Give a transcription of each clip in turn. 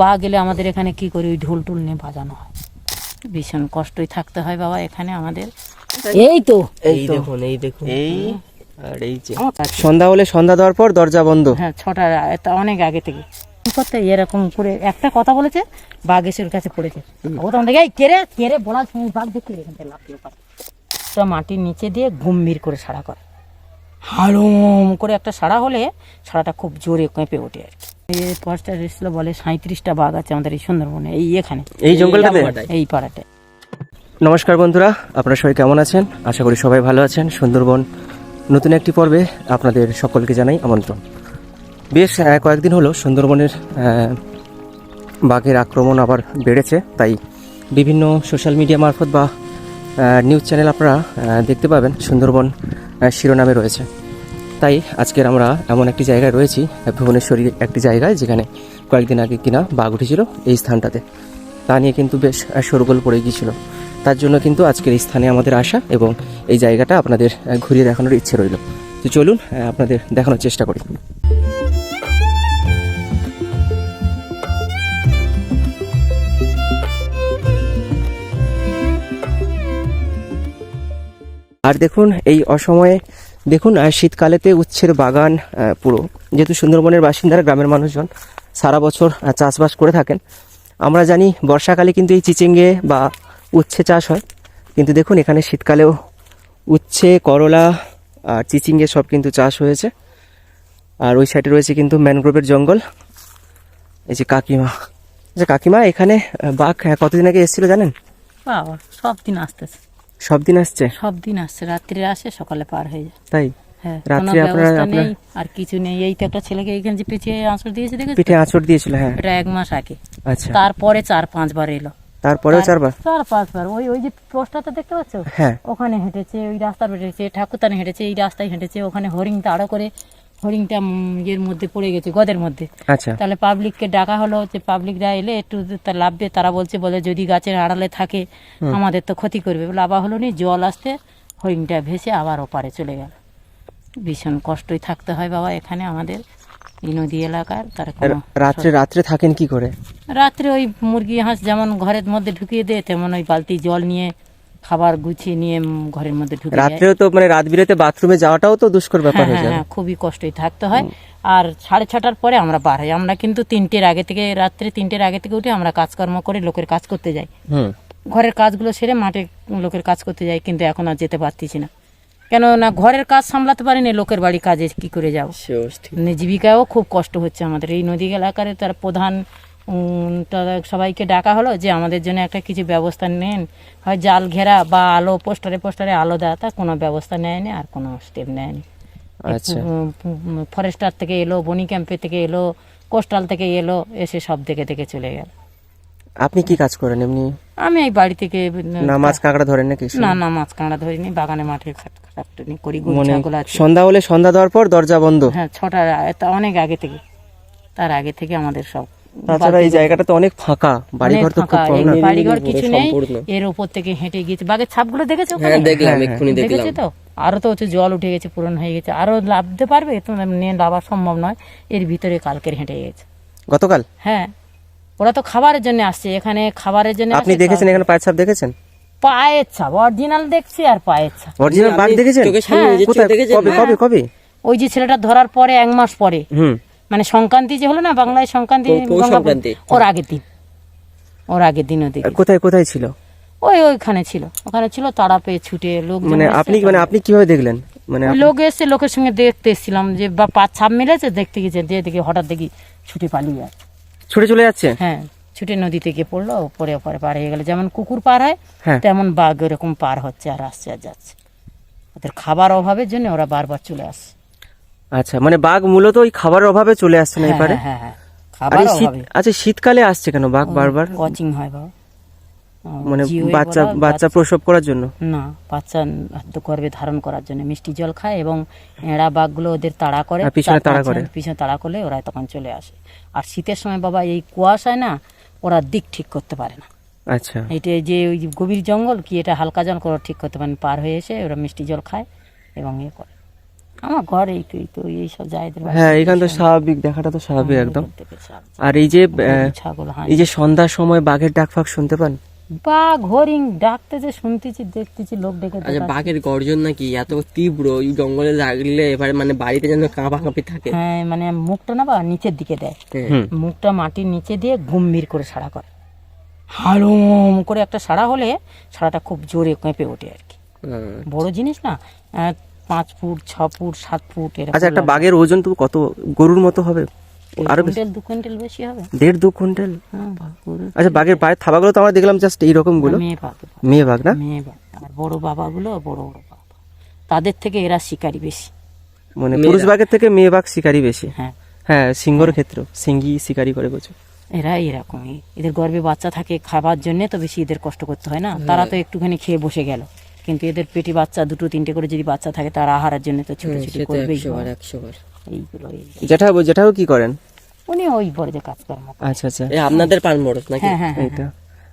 বা গেলে আমাদের এখানে কি করি? ওই ঢোল টুল নিয়ে বাজানো হয়। ভীষণ কষ্টই থাকতে হয় বাবা এখানে আমাদের। এই তো এই দেখুন এই দেখুন। এই আর এই যে। সন্ধ্যা হলে সন্ধ্যা দেওয়ার পর দরজা বন্ধ। হ্যাঁ ছটা এটা অনেক আগে থেকে। কি করতে? এরকম করে একটা কথা বলেছে বাঘ এসে ওর কাছে পড়েছে। ও তখন দেখে কেড়ে কেড়ে বলার সময় বাঘ দেখতে এখান থেকে লাফিয়ে পারে তো মাটির নিচে দিয়ে গম্ভীর করে সাড়া করে। হালুম করে একটা সাড়া হলে সাড়াটা খুব জোরে কেঁপে ওঠে আর কি। এই ফরেস্টার এসেছিল বলে সাঁত্রিশটা বাঘ আছে আমাদের এই সুন্দরবনে এই এখানে। এই জঙ্গলটাতে? এই নমস্কার বন্ধুরা আপনারা সবাই কেমন আছেন? আশা করি সবাই ভালো আছেন। সুন্দরবন নতুন একটি পর্বে আপনাদের সকলকে জানাই আমন্ত্রণ। বেশ কয়েকদিন হলো সুন্দরবনের বাঘের আক্রমণ আবার বেড়েছে তাই বিভিন্ন সোশ্যাল মিডিয়া মারফত বা নিউজ চ্যানেল আপনারা দেখতে পাবেন সুন্দরবন শিরোনামে রয়েছে। তাই আজকের আমরা এমন একটি জায়গায় রয়েছি ভুবনেশ্বরীর একটি জায়গায় যেখানে কয়েকদিন আগে কিনা বাঘ উঠেছিল এই স্থানটাতে। তা নিয়ে কিন্তু বেশ আহ, শোরগোল পড়ে গিয়েছিল। তার জন্য কিন্তু আজকের এই স্থানে আমাদের আসা এবং এই জায়গাটা আপনাদের ঘুরিয়ে দেখানোর ইচ্ছে রইল। তো চলুন আপনাদের দেখানোর চেষ্টা করি। আর দেখুন এই অসময়ে দেখুন শীতকালেতে উচ্ছের বাগান পুরো। যেহেতু সুন্দরবনের বাসিন্দারা গ্রামের মানুষজন, সারা বছর চাষবাস করে থাকেন। আমরা জানি বর্ষাকালে কিন্তু এই চিচিঙ্গে বা উচ্ছে চাষ হয়। কিন্তু দেখুন, এখানে শীতকালেও উচ্ছে, করলা আর চিচিঙ্গে সব কিন্তু চাষ হয়েছে। আর ওই সাইডে রয়েছে কিন্তু ম্যানগ্রোভের জঙ্গল। এই যে কাকিমা। যে কাকিমা, এখানে বাঘ কতদিন আগে এসেছিল জানেন? সব দিন আসতেছে। সব দিন আসছে? সব দিন আসছে। রাত্রে আসে সকালে পার হয়ে যায়। তাই? হ্যাঁ রাত্রে আপনারা- ব্যবস্থা আর কিছু নেই। এই তো একটা ছেলেকে এইখানে যে পিছিয়ে আঁচড় দিয়েছে দেখেছ? পিঠে আঁচড় দিয়েছিল হ্যাঁ। এটা এক মাস আগে। আচ্ছা। তারপরে চার পাঁচবার এলো। তারপরেও চারবার? চার পাঁচবার। ওই ওই যে পোস্টারটা দেখতে পাচ্ছ? হ্যাঁ। ওখানে হেঁটেছে ওই রাস্তার হেঁটেছে ঠাকুরতানে হেঁটেছে এই রাস্তায় হেঁটেছে ওখানে হরিং তাড়ো করে হরিংটা ইয়ের মধ্যে পড়ে গেছে গদের মধ্যে। আচ্ছা। তাহলে পাবলিককে ডাকা হলো যে পাবলিকরা এলে একটু লাভবে তারা বলছে বলে যদি গাছের আড়ালে থাকে আমাদের তো ক্ষতি করবে। লাভা হলো নি জল আসতে হরিংটা ভেসে আবার ওপারে চলে গেল। ভীষণ কষ্টই থাকতে হয় বাবা এখানে আমাদের এই নদী এলাকার তার রাত্রে রাত্রে থাকেন কি করে? রাত্রে ওই মুরগি হাঁস যেমন ঘরের মধ্যে ঢুকিয়ে দেয় তেমন ওই বালতি জল নিয়ে খাবার গুছিয়ে নিয়ে ঘরের মধ্যে ঢুকে যায়। রাত্রেও তো মানে রাত বিরেতে বাথরুমে যাওয়াটাও তো দুষ্কর ব্যাপার হ্যাঁ হয়ে হ্যাঁ যাবে। হ্যাঁ খুবই কষ্টই থাকতে হয়। আর সাড়ে ছটার পরে আমরা বার হই। আমরা কিন্তু তিনটের আগে থেকে রাত্রে তিনটের আগে থেকে উঠে আমরা কাজকর্ম করে লোকের কাজ করতে যাই। হুম। ঘরের কাজগুলো সেরে মাঠে লোকের কাজ করতে যাই কিন্তু এখন আর যেতে পারতেছি না। কেন না ঘরের কাজ সামলাতে পারিনি লোকের বাড়ি কাজে কি করে যাও মানে জীবিকাও খুব কষ্ট হচ্ছে আমাদের। এই নদী এলাকার তার প্রধান সবাইকে ডাকা হলো যে আমাদের জন্য একটা কিছু ব্যবস্থা নেন। হয় জাল ঘেরা বা আলো পোস্টারে পোস্টারে আলো দেওয়া তা কোনো ব্যবস্থা নেয়নি আর কোনো স্টেপ নেয়নি। আচ্ছা। ফরেস্টার থেকে এলো বনি ক্যাম্পে থেকে এলো কোস্টাল থেকে এলো এসে সব দেখে দেখে চলে গেল। আপনি কি কাজ করেন এমনি? আমি এই বাড়ি থেকে না মাছ কাঁকড়া ধরেন নাকি? না না মাছ কাঁড়া ধরিনি বাগানে মাঠে খাট- খাটাখাটনি করি গরু আছে। সন্ধ্যা হলে সন্ধ্যা দেওয়ার পর দরজা বন্ধ। হ্যাঁ ছটা অনেক আগে থেকে তার আগে থেকে আমাদের সব তাছাড়া এই জায়গাটা তো অনেক ফাঁকা বাড়ি ঘর তো খুব কম না। বাড়িঘর কিছু নেই এর উপর থেকে হেঁটে গিয়েছে। বাঘের ছাপগুলো দেখেছ ওখানে? দেখলাম এক্ষুনি দেখেছ তো? আরও তো হচ্ছে জল উঠে গেছে পূরণ হয়ে গেছে। আরও লাভতে পারবে তো নিয়ে লাভা সম্ভব নয়। এর ভিতরে কালকের হেঁটে গেছে। গতকাল? হ্যাঁ ওরা তো খাবারের জন্য আসছে এখানে খাবারের জন্য আপনি দেখেছেন এখানে পায়ের ছাপ দেখেছেন? পায়ের ছাপ অরিজিনাল দেখছি আর পায়ের ছাপ। অরিজিনাল বাঘ দেখেছেন? কবে কবে কবে? ওই যে ছেলেটা ধরার পরে এক মাস পরে। হুম। মানে সংক্রান্তি যে হলো না বাংলায় সংক্রান্তি গঙ্গা- ওর আগের দিন। ওর আগের দিন ওদিকে কোথায় কোথায় ছিল? ওই ওইখানে ছিল। ওখানে ছিল তাড়া পেয়ে ছুটে লোক মানে আপনি মানে আপনি কীভাবে দেখলেন? মানে লোক এসে লোকের সঙ্গে দেখতে এসেছিলাম যে বা পাঁচ ছাপ মিলেছে দেখতে গেছে যে দেখি হঠাৎ দেখি ছুটে পালিয়ে যায়। ছুটে চলে যাচ্ছে? হ্যাঁ ছুটে নদীতে গিয়ে পড়ল পরে ওপরে পার হয়ে গেল। যেমন কুকুর পার হয় হ্যাঁ। তেমন বাঘ এরকম পার হচ্ছে আর আসছে আর যাচ্ছে। ওদের খাবার অভাবের জন্য ওরা বারবার চলে আসে আচ্ছা মানে বাঘ মূলত ওই খাবারের অভাবে চলে আসছে না হ্যাঁ এবারে হ্যাঁ হ্যাঁ খাবার অভাবে। আচ্ছা শীতকালে আসছে কেন বাঘ বারবার? কোচিং হয় বাবা। মানে বাচ্চা বাচ্চা প্রসব করার জন্য? না বাচ্চা গর্ভে ধারণ করার জন্য। মিষ্টি জল খায় এবং এড়া বাঘগুলো ওদের তাড়া করে। পিছনে তাড়া করে। পিছনে তাড়া করলে ওরা তখন চলে আসে। আর শীতের সময় বাবা এই কুয়াশায় না ওরা দিক ঠিক করতে পারে না। আচ্ছা। এটা যে ওই গভীর জঙ্গল কি এটা হালকা জল করে ঠিক করতে পারে না। পার হয়ে এসে ওরা মিষ্টি জল খায় এবং ইয়ে করে। আমার ঘরে এই তো এই তো এইসব জায়দের হ্যাঁ এখান তো স্বাভাবিক দেখাটা তো স্বাভাবিক একদম। সব আর এই যে ছাগল এই যে সন্ধ্যার সময় বাঘের ডাক ফাক শুনতে পান? বাঘ হরিং ডাকতেছে শুনতেছি দেখতেছি লোক ডেকে আচ্ছা বাঘের গর্জন নাকি এত তীব্র এই জঙ্গলে লাগলে এবার মানে বাড়িতে যেন কাঁপা কাঁপি থাকে। হ্যাঁ মানে মুখটা না বা নিচের দিকে দেয়। হ্যাঁ। মুখটা মাটির নিচে দিয়ে গম্ভীর করে সাড়া করে। হালুম করে একটা সাড়া হলে সাড়াটা খুব জোরে কেঁপে ওঠে আর কি। হ্যাঁ। বড় জিনিস না আহ, পাঁচ ফুট ছ ফুট সাত ফুট এরকম আচ্ছা একটা বাঘের ওজন তো কত? গরুর মতো হবে? আরও বেশি? দু কুইন্টাল বেশি হবে? দেড় দু কুইন্টাল? হ্যাঁ, আচ্ছা বাঘের পায়ের থাবাগুলো তো আমরা দেখলাম জাস্ট এইরকমগুলো মেয়ে বাঘ। মেয়ে বাঘ না? মেয়ে বাঘ। আর বড় বাবাগুলো বড় বড় বাবা। তাদের থেকে এরা শিকারি বেশি। মানে পুরুষ বাঘের থেকে মেয়ে বাঘ শিকারি বেশি। হ্যাঁ। হ্যাঁ সিংহর ক্ষেত্রে সিঙ্গি শিকারি করে প্রচুর। এরা এরকমই। এদের গর্ভে বাচ্চা থাকে খাবার জন্য তো বেশি এদের কষ্ট করতে হয় না। তারা তো একটুখানি খেয়ে বসে গেল। কিন্তু এদের পেটে বাচ্চা দুটো তিনটে করে যদি বাচ্চা থাকে তার আহারের জন্য তো ছুটোছুটি সে তো করবেই। একশো বার এইগুলো এই জেঠা কি করেন? উনি ওই বড় যে কাজকর্ম আচ্ছা আচ্ছা। এ আপনাদের পান বড় নাকি? হ্যাঁ হ্যাঁ হ্যাঁ এইটা।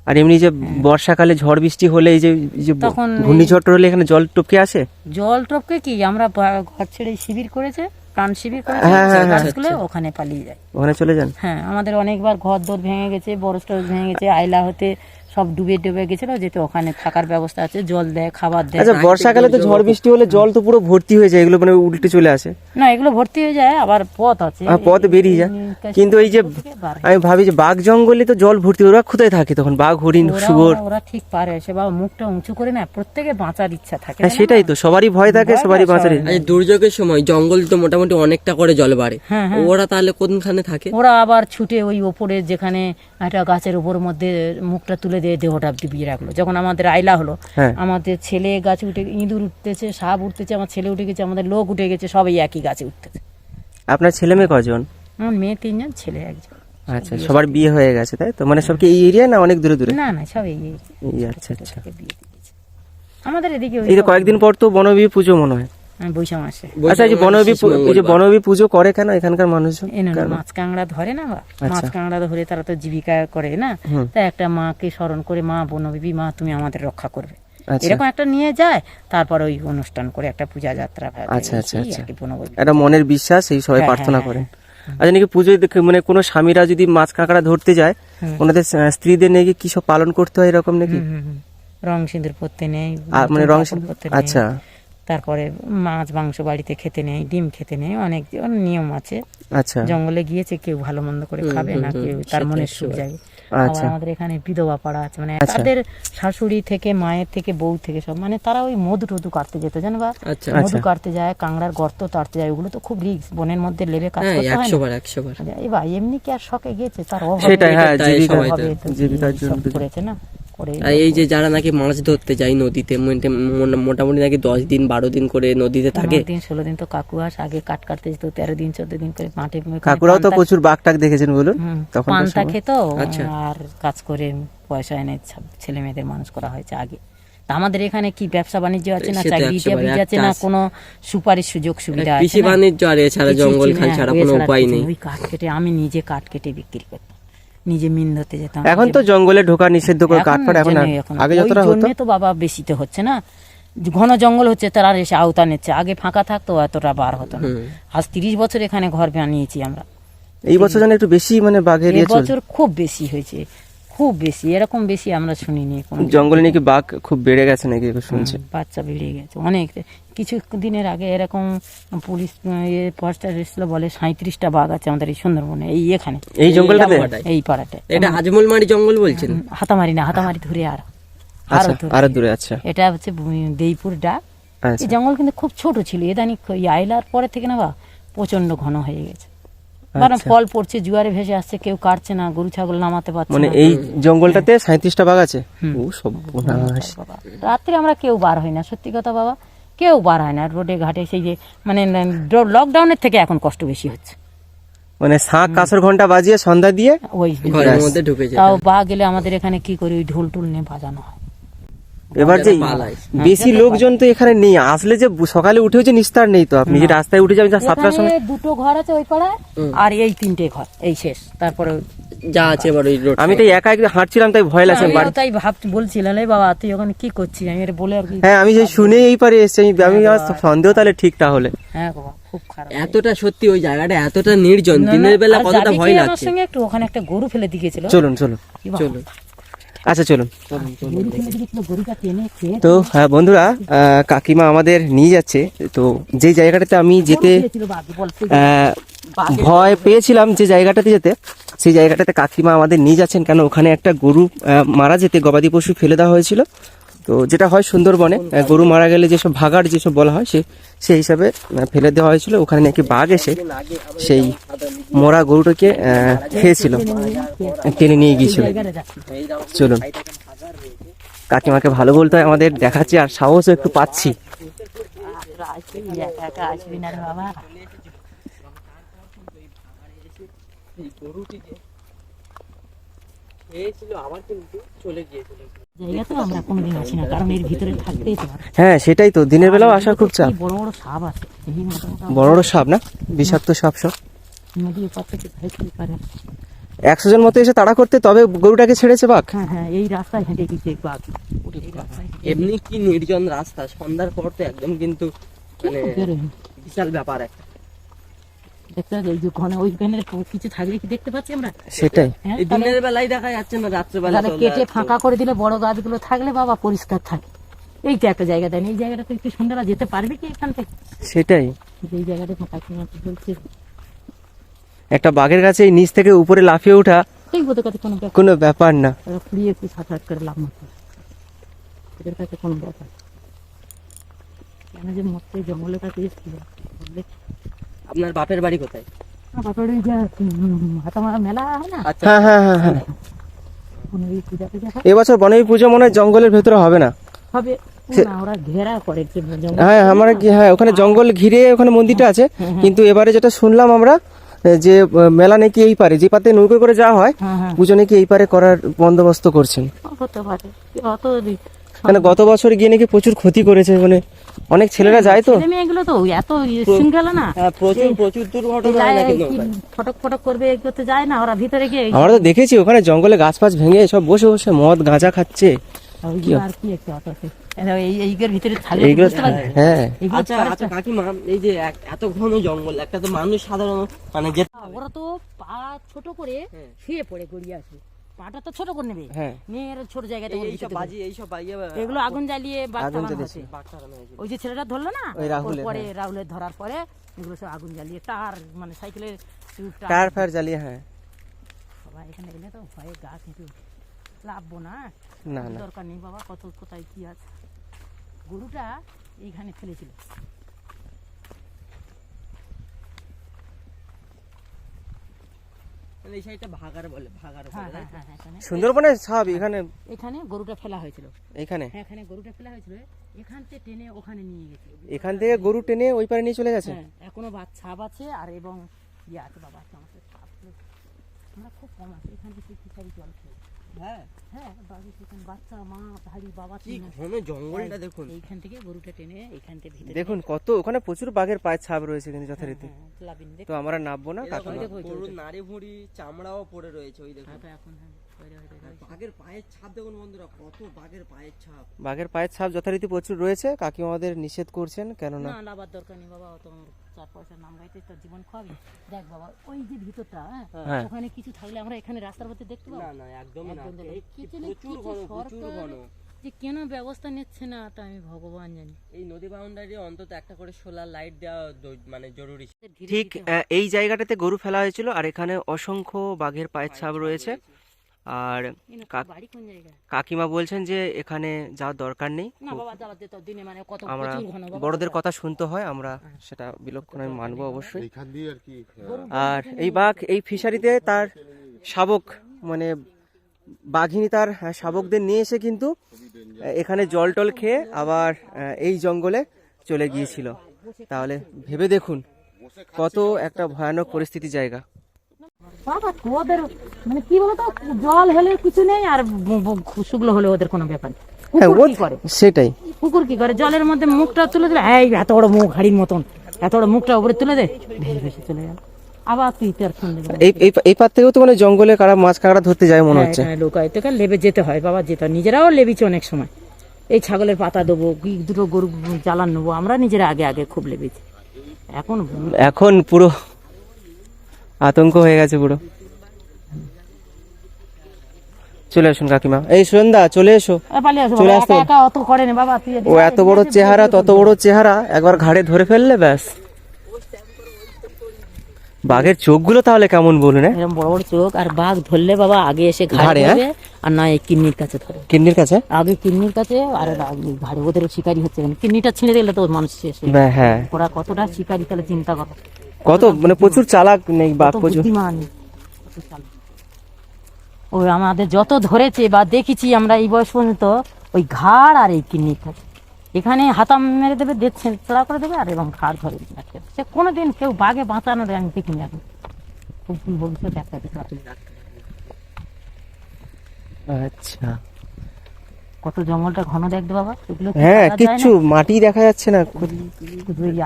আর এমনি যে বর্ষাকালে ঝড় বৃষ্টি হলে এই যে যে তখন ঘূর্ণিঝড় হলে এখানে জল টপকে আসে? জল টপকে কি? আমরা ঘর ছেড়ে শিবির করেছে প্রাণ শিবির করেছে হ্যাঁ, হ্যাঁ, হ্যাঁ। গাছগুলো ওখানে পালিয়ে যায়। ওখানে চলে যান? হ্যাঁ আমাদের অনেকবার ঘর দর ভেঙে গেছে স্টোর ভেঙে গেছে আইলা হতে সব ডুবে ডুবে গেছিল যেতে ওখানে থাকার ব্যবস্থা আছে জল দেয় খাবার দেয় আচ্ছা বর্ষাকালে তো ঝড় বৃষ্টি হলে জল তো পুরো ভর্তি হয়ে যায় এগুলো মানে উল্টে চলে আসে। না এগুলো ভর্তি হয়ে যায় আবার পথ আছে। আর পথ বেরিয়ে যায়। কিন্তু এই যে হয়। আমি ভাবি যে বাঘ জঙ্গলে তো জল ভর্তি ওরা কোথায় থাকে তখন? বাঘ হরিণ শুয়োর। ওরা- ঠিক পারে সে বাবা মুখটা উঁচু করে না প্রত্যেকে বাঁচার ইচ্ছা থাকে। হ্যাঁ সেটাই তো সবারই ভয় থাকে সবারই বাঁচার দুর্যোগের সময় জঙ্গল তো মোটামুটি অনেকটা করে জল বাড়ে। হ্যাঁ, ওরা তাহলে কোনখানে থাকে? ওরা আবার ছুটে ওই ওপরে যেখানে একটা গাছের উপর মধ্যে মুখটা তুলে দিয়ে দেহটা ডুবিয়ে রাখল। যখন আমাদের আইলা হলো হ্যাঁ। আমাদের ছেলে গাছে উঠে ইঁদুর উঠতেছে সাপ উঠতেছে আমার ছেলে উঠে গেছে আমাদের লোক উঠে গেছে সবাই একই গাছে উঠতেছে। আপনার ছেলে মেয়ে কজন? আমার মেয়ে তিনজন ছেলে একজন। আচ্ছা সবার বিয়ে হয়ে গেছে তাই তো? মানে সব কি এই এরিয়া না অনেক দূরে দূরে? না না সব এই আচ্ছা আচ্ছা। আমাদের এদিকে এই কয়েকদিন পর তো বনবী পুজো মনে হয়। মাসে। আচ্ছা এই যে বনবী পু- এই যে বনবী পুজো করে কেন এখানকার মানুষজন? এ না, না, মাছ কাঁকড়া ধরে না বা? আচ্ছা। মাছ কাঁকড়া ধরে তারা তো জীবিকা করে না? তাই একটা মাকে স্মরণ করে মা বনবিবি মা তুমি আমাদের রক্ষা করবে। আচ্ছা। এরকম একটা নিয়ে যায় তারপর ওই অনুষ্ঠান করে একটা পূজা যাত্রা ভাবে আচ্ছা, আচ্ছা, এই আচ্ছা। আর কি বনবিবি। একটা মনের বিশ্বাস এই সবাই হ্যাঁ, প্রার্থনা হ্যাঁ, করেন। আচ্ছা নাকি পুজোয় দেখে মানে কোনো স্বামীরা যদি মাছ কাঁকড়া ধরতে যায় ওনাদের আহ, স্ত্রীদের নাকি কি সব পালন করতে হয় এরকম নাকি? হুম, হুম, হুম। রং সিঁদুর পরতে নেই আর মানে রং কাপড় সিঁদুর- পরতে নেই। আচ্ছা। তারপরে মাছ মাংস বাড়িতে খেতে নেই ডিম খেতে নেই অনেক নিয়ম আছে। আচ্ছা। জঙ্গলে গিয়েছে কেউ ভালো মন্দ করে খাবে না কেউ তার মনে সুখ যায় আবার আচ্ছা। আমাদের এখানে বিধবা পাড়া আছে মানে তাদের শাশুড়ি থেকে মায়ের থেকে বউ থেকে সব মানে তারা ওই মধু টধু কাটতে যেত জানো বা? আচ্ছা। মধু কাটতে যায় কাংড়ার গর্ত তাড়তে যায় ওগুলো তো খুব রিস্ক বনের মধ্যে লেবে কাজ হ্যাঁ করতে হয় একশো না। বার একশো বার এবার এমনি কি আর শখে গেছে তার অভাবে সেটাই হ্যাঁ জীবিকা করেছে না? আর এই যে যারা নাকি মাছ ধরতে যায় নদীতে মোটামুটি নাকি দশ দিন বারো দিন করে নদীতে থাকে। দিন ষোলো দিন তো কাকু আস আগে কাট কাটতে যেত তেরো দিন চোদ্দ দিন করে মাঠে কাকুরাও তো প্রচুর বাঘ টাক দেখেছেন বলুন। তখন পান্তা খেত আচ্ছা। আর কাজ করে পয়সা এনে ছেলে মেয়েদের মানুষ করা হয়েছে আগে। তা আমাদের এখানে কি ব্যবসা বাণিজ্য আছে না চাকরি আছে না। কোনো সুপারিশ সুযোগ সুবিধা আছে কৃষি বাণিজ্য আর এছাড়া জঙ্গল খাল ছাড়া কোনো উপায় নেই। ওই কাঠ কেটে আমি নিজে কাঠ কেটে বিক্রি করতাম। নিজে মিন ধরতে যেতাম এখন তো জঙ্গলে ঢোকা নিষিদ্ধ করে এখন। আগে যতটা হতো। তো বাবা বেশিতে হচ্ছে না। ঘন জঙ্গল হচ্ছে তারা এসে আওতা নিচ্ছে। আগে ফাঁকা থাকতো এতটা বার হতো না। আজ তিরিশ বছর এখানে ঘর বানিয়েছি আমরা। এই বছর যেন একটু বেশি মানে বাঘের বছর খুব বেশি হয়েছে। খুব বেশি এরকম বেশি আমরা শুনিনি জঙ্গলে নাকি বাঘ খুব বেড়ে গেছে নাকি শুনছে? বাচ্চা বেরিয়ে গেছে অনেক। কিছু দিনের আগে এরকম পুলিশ ফরেস্টার এসেছিল বলে সাঁত্রিশটা বাঘ আছে আমাদের এই সুন্দরবনে এই এখানে। এই জঙ্গলটাতে এই পাড়াটায়। এটা আজমলমারি জঙ্গল বলছেন? হাতামারি না হাতামারি ধরে আর আরও আচ্ছা দূরে আচ্ছা। এটা হচ্ছে দেইপুর ডাক। আচ্ছা। এই জঙ্গল কিন্তু খুব ছোট ছিল এদানি আইলার পরে থেকে না বা প্রচণ্ড ঘন হয়ে গেছে। কারণ আচ্ছা। ফল পড়ছে জুয়ারে ভেসে আসছে কেউ কাটছে না গরু ছাগল নামাতে পারছে মানে এই জঙ্গলটাতে সাঁত্রিশটা বাঘ আছে? ও সব রাত্রে আমরা কেউ বার হই না সত্যি কথা বাবা কেউ বার হয় না রোডে ঘাটে সেই যে মানে লকডাউনের থেকে এখন কষ্ট বেশি হচ্ছে। মানে শাঁখ কাঁসর ঘণ্টা বাজিয়ে সন্ধ্যা দিয়ে ওই ঘরের মধ্যে ঢুকে যায় তাও বা গেলে আমাদের এখানে কি করি ওই ঢোল টুল নিয়ে বাজানো হয়। এবার যে বেশি লোকজন তো এখানে নেই। আসলে যে সকালে উঠেও যে নিস্তার নেই তো। আপনি যে রাস্তায় উঠে যাবেন সাতটার সময় দুটো ঘর আছে ওই পাড়ায় আর এই তিনটে ঘর এই শেষ। তারপরে যা আছে এবার ওই রোড আমি তো একা হাঁটছিলাম তাই ভয় লাগছে বাড়ি তাই ভাবছি বলছিলাম এই বাবা তুই ওখানে কি করছিস? আমি এটা বলে আর কি হ্যাঁ আমি যে শুনে এই পারে এসছি। আমি- আমি আমার সন্দেহ তাহলে ঠিক তাহলে। হ্যাঁ বাবা খুব খারাপ। এতটা সত্যি ওই জায়গাটা এতটা নির্জন দিনের বেলা কতটা ভয় লাগছে? সঙ্গে? একটু ওখানে একটা গরু ফেলে দিয়ে গেছিল চলুন চলুন। কি বাবা, চলো আচ্ছা চলুন। তো হ্যাঁ বন্ধুরা কাকিমা আমাদের নিয়ে যাচ্ছে। তো যে জায়গাটাতে আমি যেতে ভয় পেয়েছিলাম যে জায়গাটাতে যেতে সেই জায়গাটাতে কাকিমা আমাদের নিয়ে যাচ্ছেন কেন? ওখানে একটা গরু মারা যেতে গবাদি পশু ফেলে দেওয়া হয়েছিল। তো যেটা হয় সুন্দরবনে গরু মারা গেলে যেসব ভাগাড় যেসব বলা হয়, সে, সেই হিসাবে ফেলে দেওয়া হয়েছিল। ওখানে নাকি বাঘ এসে সেই মরা গরুটাকে খেয়েছিল। টেনে নিয়ে গিয়েছিল। চলুন। কাকিমাকে ভালো বলতে হয়, আমাদের দেখাচ্ছি আর সাহসও একটু পাচ্ছি। রে বাবা আবার কিন্তু চলে গিয়েছিল। জায়গা তো আমরা কোনোদিন আসি না কারণ এর ভিতরে থাকতেই তো হ্যাঁ সেটাই তো। দিনের বেলাও আসা খুব চাপ। বড় বড় সাপ আছে? বড় বড় সাপ না? বিষাক্ত সাপ সব। নদী থেকে পারে। একশো জন মতো এসে তাড়া করতে তবে গরুটাকে ছেড়েছে বাঘ। হ্যাঁ হ্যাঁ এই রাস্তায় হেঁটে গেছে বাঘ এমনি কি নির্জন রাস্তা? সন্ধ্যার পর তো একদম কিন্তু মানে বিশাল ব্যাপার একটা। দেখতে পাচ্ছি যে ঘন ওইখানে কিছু থাকলে কি দেখতে পাচ্ছি আমরা? সেটাই। হ্যাঁ এই তাহলে- দিনের বেলায় দেখা যাচ্ছে না রাত্রেবেলা কেটে ফাঁকা করে দিলে বড় গাছগুলো থাকলে বাবা পরিষ্কার থাকে। এই তো একটা জায়গা দেন এই জায়গাটা তো একটু সুন্দরা যেতে পারবে কি এখান থেকে? সেটাই। এই জায়গাটা ফাঁকা কিনা একটা বাঘের কাছে এই নিচ থেকে উপরে লাফিয়ে ওঠা কোনো ব্যাপার না। সাত আট করে লাভ মাত্র এদের কাছে কোনো ব্যাপার কেন যে মরতে জঙ্গলের কাছে এসেছিল আপনার বাপের বাড়ি কোথায়? যা হাতামারা মেলা হয় না? আচ্ছা। হ্যাঁ হ্যাঁ হ্যাঁ হ্যাঁ। কোনো পূজা টুজা হয়। এবছর বনবী পুজো মনে হয় জঙ্গলের ভেতরে হবে না? হবে। না ওরা ঘেরা করে যে জঙ্গল হ্যাঁ আমার কি হ্যাঁ ওখানে জঙ্গল ঘিরে ওখানে মন্দিরটা আছে। কিন্তু এবারে যেটা শুনলাম আমরা যে আহ, মেলা নাকি এই পারে যে পাতে নৌকো করে যাওয়া হয় হ্যাঁ হ্যাঁ। পুজো নাকি এই পারে করার বন্দোবস্ত করছেন? হতে পারে অত মানে গত বছর গিয়ে নাকি প্রচুর ক্ষতি করেছে মানে অনেক ছেলেরা যায় তো। মেয়েগুলো তো এত সিঙ্গেল না। হ্যাঁ প্রচুর প্রচুর দুর্ঘটনা হয় না কিন্তু ফটক ফটক করবে এগুলো তো যায় না ওরা ভিতরে গিয়ে আমরা তো দেখেছি ওখানে জঙ্গলে গাছ ফাছ ভেঙে সব বসে বসে মদ গাঁজা খাচ্ছে। আর কি একটু অত এইগুলোর ভিতরে এইগুলো হ্যাঁ আচ্ছা আচ্ছা কাকিমা এই যে এত ঘন জঙ্গল একটা তো মানুষ সাধারণ মানে ওরা তো পা ছোট করে হ্যাঁ। শুয়ে পড়ে গড়িয়ে আসবে পাটা তো ছোট করে নেবে। হ্যাঁ। নিয়ে এরা ছোট জায়গাতে এই- বাজি। এগুলো আগুন জ্বালিয়ে হয়েছে। ওই যে ছেলেটা ধরলো না? পরে হ্যাঁ। রাহুলের ধরার পরে এগুলো সব আগুন জ্বালিয়ে টার মানে সাইকেলের টার ফায়ার জ্বালিয়ে হ্যাঁ। বাবা এখানে এলে তো ভয়ে গা কিন্তু লাভবো না। না না। দরকার নেই বাবা কত কোথায় কি আছে। গরুটা এইখানে ফেলেছিল। মানে এই সাইডটা ভাগার বলে ভাগার বলে হ্যাঁ হ্যাঁ এখানে। সুন্দরবনে সব এখানে? এখানে গরুটা ফেলা হয়েছিল। এখানে? হ্যাঁ এখানে গরুটা ফেলা হয়েছিল। এখান থেকে টেনে ওখানে নিয়ে গেছে। এখান থেকে গরু টেনে ওই পারে নিয়ে চলে গেছে? হ্যাঁ এখনও বাচ্চা ছাপ আছে আর এবং ইয়ে আছে বাবা আছে আমাদের। আমরা খুব কম আছে। এখান থেকে ফিশারি জল খেয়ে হ্যাঁ হ্যাঁ বাড়ি সেখানে বাচ্চা মা ভাই বাবা কি ঘন জঙ্গলটা দেখুন। এইখান থেকে গরুটা টেনে এইখান থেকে ভিতরে দেখুন কত ওখানে প্রচুর বাঘের পায়ের ছাপ রয়েছে কিন্তু যথারীতি। হ্যাঁ, তো আমরা নামবো না কাকিমা গরুর নাড়ি ভুঁড়ি চামড়াও পড়ে রয়েছে ওই দেখুন। এখন বাঘের পায়ের ছাপ দেখুন বন্ধুরা কত বাঘের পায়ের ছাপ। বাঘের পায়ের ছাপ যথারীতি প্রচুর রয়েছে কাকিমাদের নিষেধ করছেন কেননা না দরকার নেই বাবা অত আমার চার পয়সা নাম গাইতে তোর জীবন খাওয়াবি দেখ বাবা ওই যে ভিতরটা হ্যাঁ? হ্যাঁ। ওখানে কিছু থাকলে আমরা এখানে রাস্তার মধ্যে দেখতে পাবো। না না একদম দেখো। এই কি কি জানি প্রচুর ঘন প্রচুর ঘন। যে কেন ব্যবস্থা নিচ্ছে না তা আমি ভগবান জানি। এই নদী বাউন্ডারি অন্তত একটা করে সোলার লাইট দেওয়া মানে জরুরি। ঠিক আহ, এই জায়গাটাতে গরু ফেলা হয়েছিল আর এখানে অসংখ্য বাঘের পায়ের ছাপ রয়েছে। আর কাকিমা বলছেন যে এখানে যাওয়ার দরকার নেই। মানে কত আমরা বড়দের কথা শুনতে হয় আমরা সেটা বিলক্ষণ আমি মানবো অবশ্যই। আর এই বাঘ এই ফিশারিতে তার শাবক মানে বাঘিনী তার আহ, শাবকদের নিয়ে এসে কিন্তু এখানে জল টল খেয়ে আবার এই জঙ্গলে চলে গিয়েছিল। তাহলে ভেবে দেখুন কত একটা ভয়ানক পরিস্থিতি জায়গা। বাবা তোদের মানে কি বলতো জল হলে কিছু নেই আর শুকলো হলে ওদের কোনো ব্যাপার হ্যাঁ কুকুর কি করে? সেটাই। কুকুর কি করে? জলের মধ্যে মুখটা তুলে দিলে এই এত বড় মুখ হাড়ির মতন। এত বড় মুখটা উপরে তুলে দে ভেসে ভেসে চলে গেল। আবার তুই তার এই এই এই পার থেকেও তো মানে জঙ্গলে কারা মাছ কাঁকড়া ধরতে যায় মনে হচ্ছে। হ্যাঁ লোকায় তোকে লেবে যেতে হয় বাবা যেতে হয়। নিজেরাও লেবিছি অনেক সময়। এই ছাগলের পাতা দেবো কি দুটো গরু জ্বালান নেব আমরা নিজেরা আগে আগে খুব লেবেছি। এখন এখন পুরো আতঙ্ক হয়ে গেছে পুরো। চলে আসুন কাকিমা। এই সন্ধ্যা চলে এসো। আসো চলে তুই ও এত বড় চেহারা তত বড় চেহারা একবার ঘাড়ে ধরে ফেললে ব্যাস। বাঘের চোখগুলো তাহলে কেমন বলুন হ্যাঁ? এরকম বড় বড় চোখ আর বাঘ ধরলে বাবা আগে এসে ঘাড়ে হ্যাঁ? আর না এই কিডনির কাছে ধরে। কিন্নির কাছে? আগে কিডনির কাছে আর ঘাড়ে ওদের শিকারি হচ্ছে। কিডনিটা ছিঁড়ে দিলে তো মানুষ শেষ হ্যাঁ। ওরা কতটা শিকারি তাহলে চিন্তা করো। কত? মানে প্রচুর চালাক নেই কত প্রচুর। ওই আমাদের যত ধরেছে বা দেখেছি আমরা এই বয়স পর্যন্ত ওই ঘাড় আর এই কাছে এখানে হাতাম মেরে দেবে দেখ ছেঁড়া করে দেবে আর এবং ঘাড় ধরে সে কোনোদিন কেউ বাঘে বাঁচানোর আমি দেখিনি এখন। খুব ভবিষ্যৎ একটা আচ্ছা। কত জঙ্গলটা ঘন দেখতে বাবা? এগুলো হ্যাঁ কিচ্ছু মাটি দেখা যাচ্ছে না।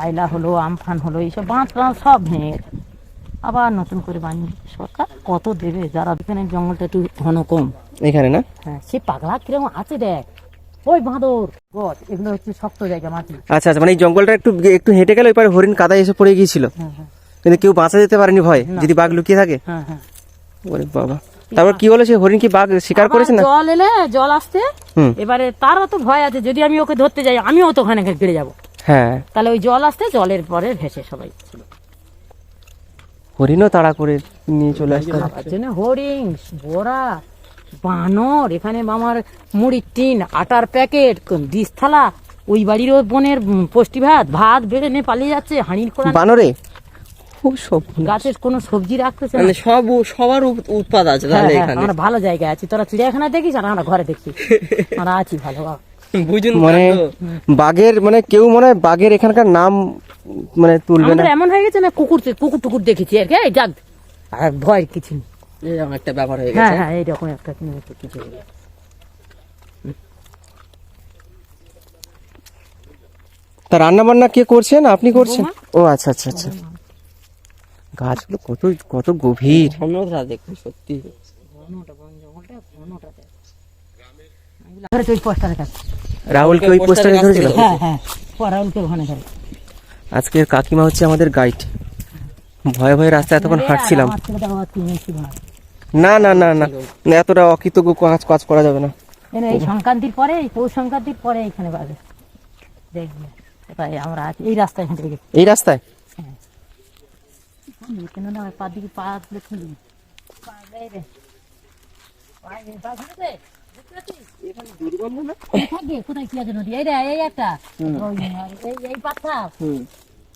আইলা হলো আমফান হলো এইসব বাঁধ টাঁধ সব ভেঙে আবার নতুন করে বানিয়ে সরকার। কত দেবে? যারা এখানে জঙ্গলটা একটু ঘন কম। এখানে না? হ্যাঁ সে পাগলা কীরকম আছে দেখ। ওই বাঁদর গছ এগুলো হচ্ছে শক্ত জায়গা মাটি। আচ্ছা আচ্ছা মানে এই জঙ্গলটা একটু একটু হেঁটে গেলে ওই পারে হরিণ কাদায় এসে পড়ে গিয়েছিল। হ্যাঁ হ্যাঁ। কিন্তু কেউ বাঁচা যেতে পারেনি ভয়। যদি বাঘ লুকিয়ে থাকে? হ্যাঁ হ্যাঁ। ওরে বাবা। তারপর কি হলো? সে হরিণ কি বাঘ শিকার করেছে না? জল এলে জল আসতে এবারে তারও তো ভয় আছে যদি আমি ওকে ধরতে যাই আমিও তো ওখানে গেড়ে যাব। হ্যাঁ। তাহলে ওই জল আসতে জলের পরে ভেসে সবাই হরিণও তাড়া করে নিয়ে চলে আসতে। তার হরিণ বোরা বানর এখানে আমার মুড়ির টিন আটার প্যাকেট ডিস থালা ওই বাড়ির বোনের পুষ্টি ভাত ভাত বেড়ে নিয়ে পালিয়ে যাচ্ছে হাঁড়ির কোড়া বানরে? খুব সব গাছের কোনো সবজি রাখতেছে না? মানে সব সবার উৎপাদ আছে হ্যাঁ, তাহলে হ্যাঁ, এখানে। আমরা ভালো জায়গায় আছি। তোরা চিড়িয়াখানা দেখিস আর আমরা ঘরে দেখছি আমরা আছি ভালো বাবা। বুঝুন মানে বাঘের মানে কেউ মনে হয় বাঘের এখানকার নাম মানে তুলবে না? এমন হয়ে গেছে না কুকুর কুকুর টুকুর দেখেছি আর কি। ডাক আর ভয় কিছু নেই। এরকম একটা ব্যাপার হয়ে হ্যাঁ গেছে। হ্যাঁ এইরকম একটা কিছু হয়ে গেছে। তা রান্না বান্না কে করছেন? আপনি করছেন? ও আচ্ছা আচ্ছা আচ্ছা। গাছগুলো কত কত গভীর। ঘনতা দেখুন সত্যি। রাহুলকে ওই পোস্টারে ধরেছিল? হ্যাঁ হ্যাঁ। রাহুলকে ওখানে ধরে। আজকে কাকিমা হচ্ছে আমাদের গাইড ভয়ে ভয়ে রাস্তায় এতক্ষণ হাঁটছিলাম। না না না না। এতটা অকৃতজ্ঞ কাজ কাজ করা যাবে না। এই সংক্রান্তির পরে পৌষ সংক্রান্তির পরে এখানে বাজে দেখবি। আমরা আছি এই রাস্তায় এই রাস্তায়? না পা দিকে পা খুলি এই কোথায় কি আছে নদী? রে, এই একটা। ওই, এই- এই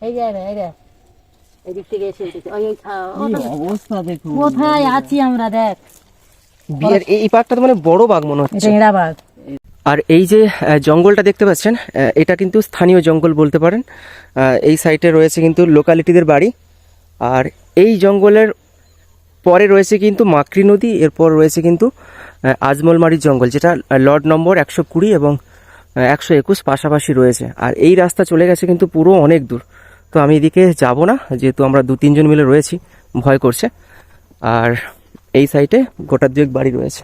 এই যে, এই রে। এই দিক থেকে এসে এসেছে। ওই, ওই, আহ, ওটা- অবস্থা দেখুন কোথায় আছি আমরা দেখ বিয়ের এই এই পার্কটা তো মানে বড় বাঘ মনে হচ্ছে। আর এই যে জঙ্গলটা দেখতে পাচ্ছেন আহ, এটা কিন্তু স্থানীয় জঙ্গল বলতে পারেন। এই সাইটে রয়েছে কিন্তু লোকালিটিদের বাড়ি। আর এই জঙ্গলের পরে রয়েছে কিন্তু মাকড়ি নদী, এরপর রয়েছে কিন্তু আজমলমারির জঙ্গল, যেটা লর্ড নম্বর একশো কুড়ি এবং একশো একুশ পাশাপাশি রয়েছে। আর এই রাস্তা চলে গেছে কিন্তু পুরো অনেক দূর। তো আমি এদিকে যাব না, যেহেতু আমরা দু তিনজন মিলে রয়েছি, ভয় করছে। আর এই সাইডে গোটা দুয়েক বাড়ি রয়েছে।